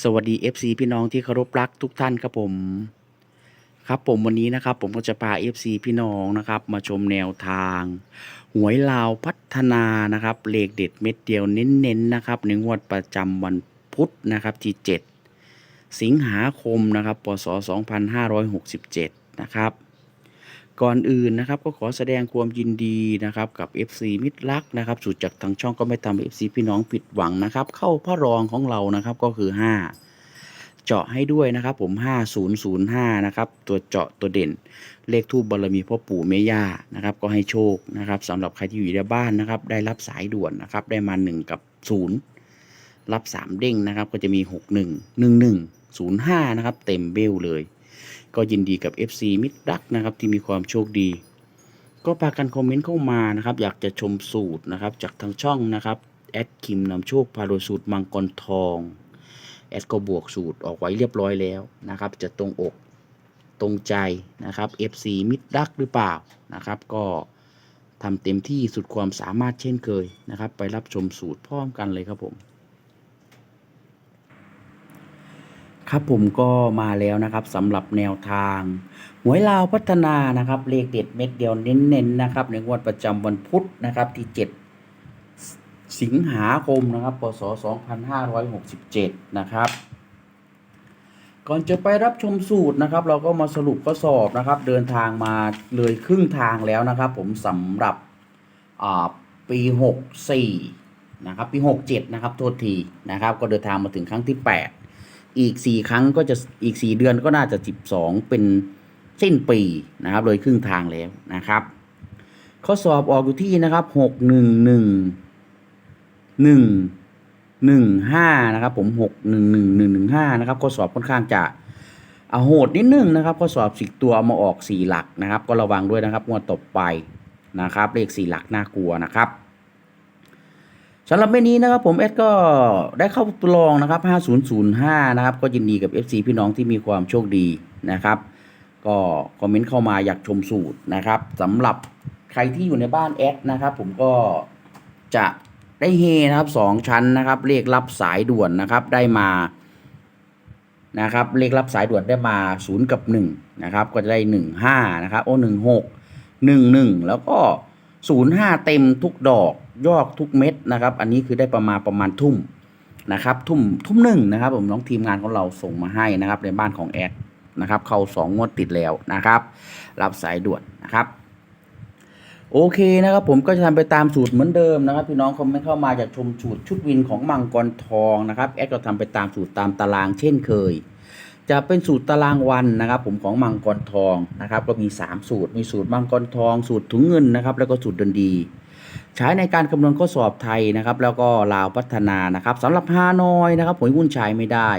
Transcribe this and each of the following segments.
สวัสดี FC พี่น้องที่เคารพรักทุกท่านครับผม ครับผมวันนี้นะครับ ผมก็จะพา FC พี่น้องนะครับ มาชมแนวทาง หวยลาวพัฒนานะครับเลขเด็ดเม็ดเดียวเน้นๆนะครับในงวดประจำวันพุธนะครับที่ 7 สิงหาคมนะครับพศ2567 นะครับ ก่อนอื่นนะครับก็ขอแสดงความยินดีนะครับกับ FC มิตรรักนะครับสุดจากทางช่องก็ไม่ทำให้ FC พี่น้องผิดหวังนะครับ เข้าพระรองของเรานะครับก็คือ 5 เจาะให้ด้วยนะครับ ผม 5005 นะครับ ตัวเจาะตัวเด่น เลขทูบบารมีพ่อปู่แม่ย่านะครับ ก็ให้โชคนะครับสำหรับใครที่อยู่ในบ้านนะครับ ได้รับสายด่วนนะครับ ได้มา 1 กับ 0 รับ 3 เด้งนะครับ ก็จะมี 61 11 05 นะครับ เต็มเบลเลย ก็ยินดีกับ FC มิตรรักนะครับที่มีความโชคดี ก็พากันคอมเมนต์เข้ามานะครับ อยากจะชมสูตรนะครับจากทางช่องนะครับแอดคิมนำโชคพาโดยสูตรมังกรทองแอดก็บวกสูตรออกไว้เรียบร้อยแล้วนะครับ จะตรงอกตรงใจนะครับ FC มิตรรักหรือเปล่านะครับ ก็ทำเต็มที่สุดความสามารถเช่นเคยนะครับ ไปรับชมสูตรพร้อมกันเลยครับผม ครับผมก็มาแล้วนะครับสำหรับแนวทางหวยลาวพัฒนานะครับ เลขเด็ดเม็ดเดียวเน้นๆนะครับ ในงวดประจำวันพุธนะครับที่ 7 สิงหาคมนะครับพศ2567 นะครับ ก่อนจะไปรับชมสูตรนะครับ เราก็มาสรุปข้อสอบนะครับ เดินทางมาเลยครึ่งทางแล้วนะครับ ผมสำหรับปี 64 นะครับ ปี 67 นะครับโทษทีนะครับ ก็เดินทางมาถึงครั้งที่ 8 อีก 4 ครั้งก็จะอีก 4 เดือนก็น่าจะ 12 เป็นสิ้นปีนะครับเลยครึ่งทางแล้วนะครับข้อสอบออกอยู่ที่นะครับ 6 1 1 1 1 5นะครับผม6 1 1 1 1 5นะครับข้อสอบค่อนข้างจะอโหดนิดนึงนะครับข้อสอบสิตัวเอามาออก 4 หลักนะครับ ก็ระวังด้วยนะครับงวดต่อไปนะครับ เลข 4 หลักน่ากลัวนะครับ สำหรับเมนี้นะครับผมเอสก็ได้เข้าตัวลองนะครับ 5005 นะครับ ก็ยินดีกับ FC พี่น้องที่มีความโชคดีนะครับ ก็คอมเมนต์เข้ามาอยากชมสูตรนะครับสำหรับใครที่อยู่ในบ้านแอดนะครับผมก็จะได้เฮนะครับสองชั้นนะครับเลขรับสายด่วนนะครับได้มานะครับเลขรับสายด่วนได้มา 0 กับ1นะครับก็จะได้ 15 นะครับโอ้16 11 แล้วก็ 05 เต็มทุกดอก ยอกทุกเม็ดนะครับ อันนี้คือได้ประมาณประมาณทุ่มนะครับ ทุ่มทุ่มหนึ่งนะครับ ผมน้องทีมงานของเราส่งมาให้นะครับ ในบ้านของแอดนะครับ เข้าสองงวดติดแล้วนะครับ รับสายด่วนนะครับ โอเคนะครับผมก็จะทำไปตามสูตรเหมือนเดิมนะครับ พี่น้องคอมเมนต์เข้ามาจากชมสูตรชุดวินของมังกรทองนะครับแอดก็ทำไปตามสูตรตามตารางเช่นเคยจะเป็นสูตรตารางวันนะครับ ผมของมังกรทองนะครับ ก็มี 3 สูตรมีสูตรมังกรทอง สูตรถุงเงินนะครับ แล้วก็สูตรดนดี ใช้ในการคำนวณข้อสอบไทยนะครับ แล้วก็ลาวพัฒนานะครับสำหรับฮานอยนะครับผลวุ่นใช้ไม่ได้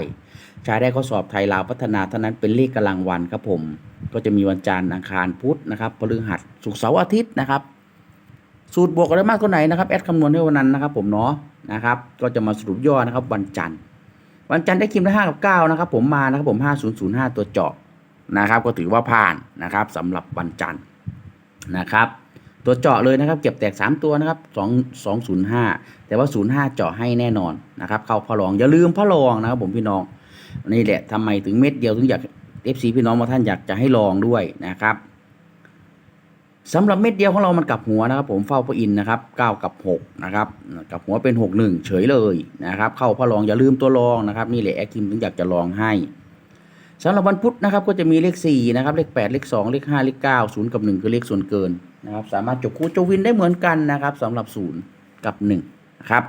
ใช้ได้ข้อสอบไทยลาวพัฒนาเท่านั้นเป็นเลขกำลังวันครับผม ก็จะมีวันจันทร์อังคารพุธนะครับพฤหัสศุกร์เสาร์อาทิตย์นะครับ สูตรบวกอะไรมากเท่าไหนนะครับแอดคำนวณให้วันนั้นนะครับ ผมเนาะนะครับ ก็จะมาสรุปย่อนะครับ วันจันทร์ วันจันทร์ได้คิมได้ห้ากับเก้านะครับ ผมมานะครับผมห้าศูนย์ศูนย์ห้าตัวเจาะนะครับ ก็ถือว่าผ่านนะครับสำหรับวันจันทร์นะครับ ตัวเจาะเลยนะครับ เก็บแตก 3 ตัวนะครับ2 205 แต่ว่า 05 เจาะให้แน่นอนนะครับ เข้าพะลองอย่าลืมพะลองนะครับผมพี่น้องนี่แหละทำไมถึงเม็ดเดียวถึงอยาก FC พี่น้องมาท่านอยากจะให้ลองด้วยนะครับสำหรับเม็ดเดียวของเรามันกลับหัวนะครับ ผมเฝ้าพระอินนะครับ9กับ6นะครับกลับหัวเป็น 6 1 เฉยเลยนะครับ เข้าพะลองอย่าลืมตัวรองนะครับ นี่แหละแอคคิมถึงอยากจะลองให้ สำหรับวันพุธนะครับก็จะมีเลข4นะครับเลข8เลข2เลข5เลข9 0 กับ 1 คือเลขส่วนเกินนะครับสามารถจบคู่จบวินได้เหมือนกันนะครับสำหรับ 0 กับ1นะครับ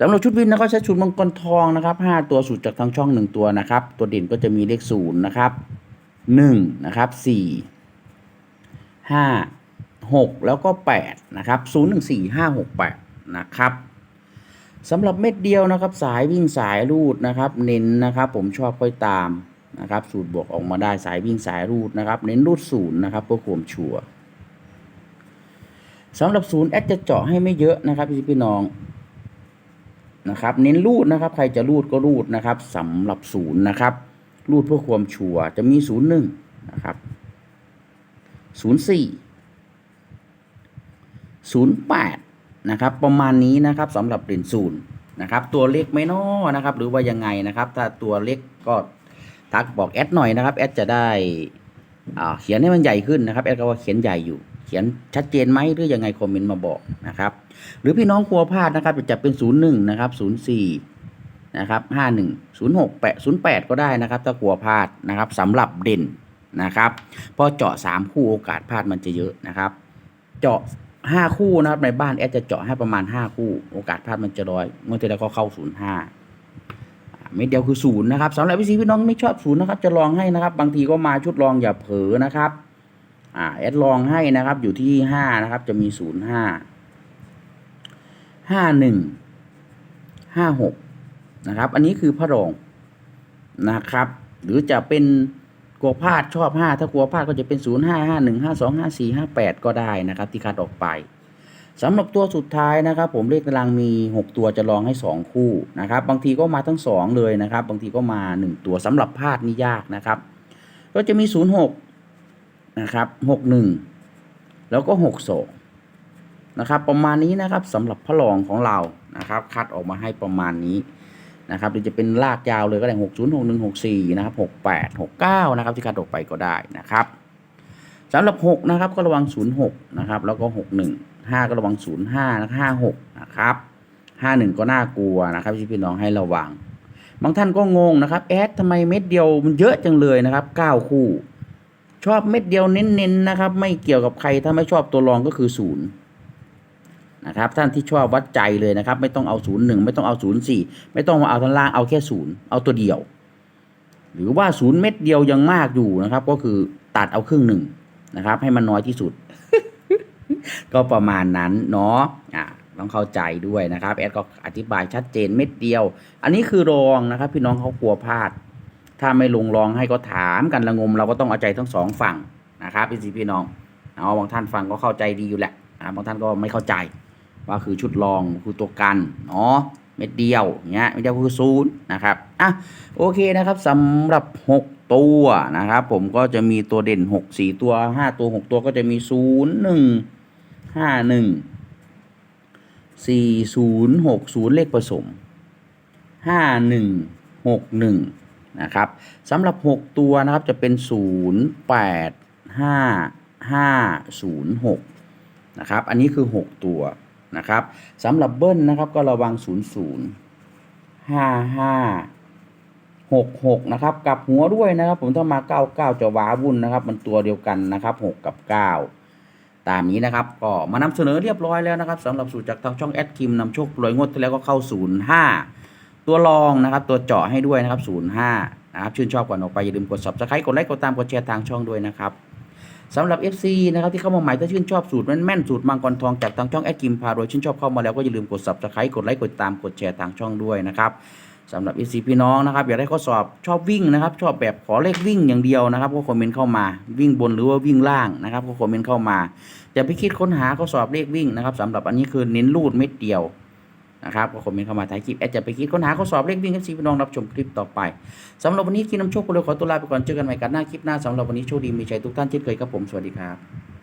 สำหรับชุดวินนะครับใช้ชุดมังกรทองนะครับ5ตัวสูตรจากทางช่อง 1 ตัวนะครับ ตัวเด่นก็จะมีเลข0นะครับ1นะครับ4ห้าหกแล้วก็แปดนะครับศูนย์หนึ่งสี่ห้าหกแปดนะครับสำหรับเม็ดเดียวนะครับ สายวิ่งสายรูดนะครับ เน้นนะครับ ผมชอบค่อยตาม นะครับ สูตรบวกออกมาได้สายวิ่งสายรูดนะครับ เน้นรูดศูนย์นะครับเพื่อความชัวร์สำหรับศูนย์แอดจะเจาะให้ไม่เยอะนะครับพี่พี่น้องนะครับ เน้นรูดนะครับ ใครจะรูดก็รูดนะครับสำหรับศูนย์นะครับ รูดเพื่อความชัวร์จะมีศูนย์หนึ่งนะครับศูนย์สี่ศูนย์แปดนะครับ ประมาณนี้นะครับสำหรับเหรียญศูนย์นะครับ ตัวเล็กไม่นอนะครับ หรือว่ายังไงนะครับ ถ้าตัวเล็กก็ ทักบอกแอดหน่อยนะครับแอดจะได้เขียนให้มันใหญ่ขึ้นนะครับแอดก็ว่าเขียนใหญ่อยู่ เขียนชัดเจนไหมหรือยังไงคอมเมนต์มาบอกนะครับ หรือพี่น้องกลัวพลาดนะครับจะเป็นศูนย์หนึ่งนะครับศูนย์สี่นะครับห้าหนึ่งศูนย์หกแปดศูนย์แปดก็ได้นะครับ ถ้ากลัวพลาดนะครับสำหรับเด่นนะครับพอเจาะสามคู่โอกาสพลาดมันจะเยอะนะครับ เจาะห้าคู่นะครับในบ้านแอดจะเจาะให้ประมาณห้าคู่ โอกาสพลาดมันจะน้อยเมื่อที่แล้วก็เข้าศูนย์ห้า เม็ดเดียวคือศูนย์นะครับสำหรับพี่ซีพี่น้องไม่ชอบศูนย์นะครับ จะลองให้นะครับ บางทีก็มาชุดลองอย่าเผลอนะครับ อ่าแอดลองให้นะครับ อยู่ที่ห้านะครับ จะมีศูนย์ห้าห้าหนึ่งห้าหกนะครับ อันนี้คือพระรองนะครับ หรือจะเป็นกลัวพลาดชอบห้าถ้ากลัวพลาดก็จะเป็นศูนย์ห้าห้าหนึ่งห้าสองห้าสี่ห้าแปดก็ได้นะครับ ที่คัดออกไป สำหรับตัวสุดท้ายนะครับผมเลขตารางมีหกตัวจะลองให้สองคู่นะครับ บางทีก็มาทั้งสองเลยนะครับ บางทีก็มาหนึ่งตัวสำหรับพลาดนี่ยากนะครับ ก็จะมีศูนย์หกนะครับหกหนึ่งแล้วก็หกสนะครับ ประมาณนี้นะครับสำหรับพระรองของเรานะครับ คัดออกมาให้ประมาณนี้นะครับหรือจะเป็นลากยาวเลยก็ได้หกศูนย์หกหนึ่งหกสี่นะครับหกแปดหกเก้านะครับที่คัดออกไปก็ได้นะครับสำหรับหกนะครับก็ระวังศูนย์หกนะครับ แล้วก็หก ห้าก็ระวังศูนย์ห้านะห้าหกนะครับห้าหนึ่งก็น่ากลัวนะครับที่พี่น้องให้ระวัง บางท่านก็งงนะครับ แอดทำไมเม็ดเดียวมันเยอะจังเลยนะครับเก้าคู่ ชอบเม็ดเดียวเน้นๆนะครับ ไม่เกี่ยวกับใครถ้าไม่ชอบตัวรองก็คือศูนย์นะครับท่านที่ชอบวัดใจเลยนะครับ ไม่ต้องเอาศูนย์หนึ่งไม่ต้องเอาศูนย์สี่ไม่ต้องมาเอาทันล่างเอาแค่ศูนย์เอาตัวเดียว หรือว่าศูนย์เม็ดเดียวยังมากอยู่นะครับ ก็คือตัดเอาครึ่งหนึ่งนะครับ ให้มันน้อยที่สุด ก็ประมาณนั้นเนาะอ่าต้องเข้าใจด้วยนะครับ แอดก็อธิบายชัดเจนเม็ดเดียว อันนี้คือรองนะครับ พี่น้องเขากลัวพลาด ถ้าไม่ลงรองให้ก็ถามกันละงม เราก็ต้องเอาใจทั้งสองฝั่งนะครับพี่สีพี่น้องเอาบางท่านฟังก็เข้าใจดีอยู่แหละอ่าบางท่านก็ไม่เข้าใจ ว่าคือชุดรองคือตัวกันเนาะเม็ดเดียวเงี้ยเม็ดเดียวคือศูนย์นะครับอะโอเคนะครับสำหรับ 6 ตัวนะครับผมก็จะมีตัวเด่น 6 4 ตัว 5 ตัว 6 ตัวก็จะมี 0 1 5 1 4 0 6 0เลขผสม5 1 6 1นะครับสำหรับ6ตัวนะครับจะเป็น0 8 5 5 0 6นะครับ อันนี้คือ6ตัวนะครับสำหรับเบิ้ลนะครับก็ระวัง0 0 5 5 6 6นะครับกับหัวด้วยนะครับ ผมถ้ามา99จะว้าวุ่นนะครับ มันตัวเดียวกันนะครับ6กับ9 ตามนี้นะครับก็มานำเสนอเรียบร้อยแล้วนะครับสำหรับสูตรจากทางช่องแอดคิมนำโชครวยงวดที่แล้วก็เข้า 05 ตัวรองนะครับ ตัวเจาะให้ด้วยนะครับ 05 นะครับชื่นชอบก่อนออกไปอย่าลืมกด subscribe กดไลค์กดตามกดแชร์ทางช่องด้วยนะครับสำหรับ FC นะครับที่เข้ามาใหม่ถ้าชื่นชอบสูตรแม่นๆสูตรมังกรทองจากทางช่องแอดกิมพารวยชื่นชอบเข้ามาแล้วก็อย่าลืมกด subscribe กดไลค์กดตามกดแชร์ทางช่องด้วยนะครับ สำหรับ FC พี่น้องนะครับอยากได้ข้อสอบชอบวิ่งนะครับ ชอบแบบขอเลขวิ่งอย่างเดียวนะครับก็คอมเมนต์เข้ามาวิ่งบนหรือว่าวิ่งล่างนะครับก็คอมเมนต์เข้ามาจะไปคิดค้นหาข้อสอบเลขวิ่งนะครับสำหรับอันนี้คือเน้นรูดเม็ดเดียวนะครับก็คอมเมนต์เข้ามาท้ายคลิปแอดจะไปคิดค้นหาข้อสอบเลขวิ่งให้พี่น้องรับชมคลิปต่อไปสำหรับวันนี้กินน้ำโชคกูเลยขอตัวลาไปก่อนเจอกันใหม่กันหน้าคลิปหน้าสำหรับวันนี้โชคดีมีใจทุกท่านเช่นเคยครับผมสวัสดีครับ